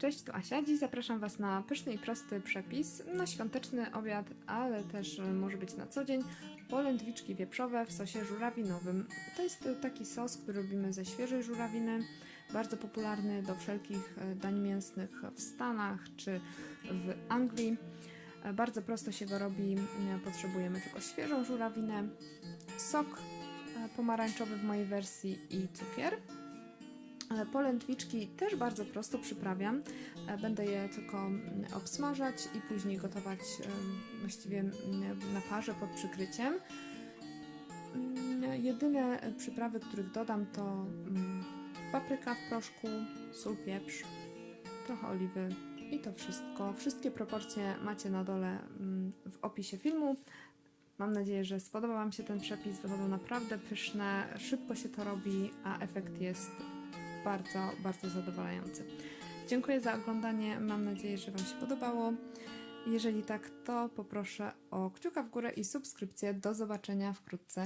Cześć, tu Asia. Dziś zapraszam Was na pyszny i prosty przepis na świąteczny obiad, ale też e, może być na co dzień. Polędwiczki wieprzowe w sosie żurawinowym. To jest taki sos, który robimy ze świeżej żurawiny, bardzo popularny do wszelkich e, dań mięsnych w Stanach czy w Anglii. E, Bardzo prosto się go robi. Potrzebujemy tylko świeżą żurawinę, sok pomarańczowy w mojej wersji i cukier. E, Polędwiczki też bardzo prosto przyprawiam. E, Będę je tylko mm, obsmażać i później gotować e, właściwie mm, na parze pod przykryciem. Mm, Jedyne przyprawy, których dodam to papryka w proszku, sól, pieprz, trochę oliwy i to wszystko. Wszystkie proporcje macie na dole w opisie filmu. Mam nadzieję, że spodoba Wam się ten przepis. Wychodzą naprawdę pyszne, szybko się to robi, a efekt jest bardzo, bardzo zadowalający. Dziękuję za oglądanie. Mam nadzieję, że Wam się podobało. Jeżeli tak, to poproszę o kciuka w górę i subskrypcję. Do zobaczenia wkrótce.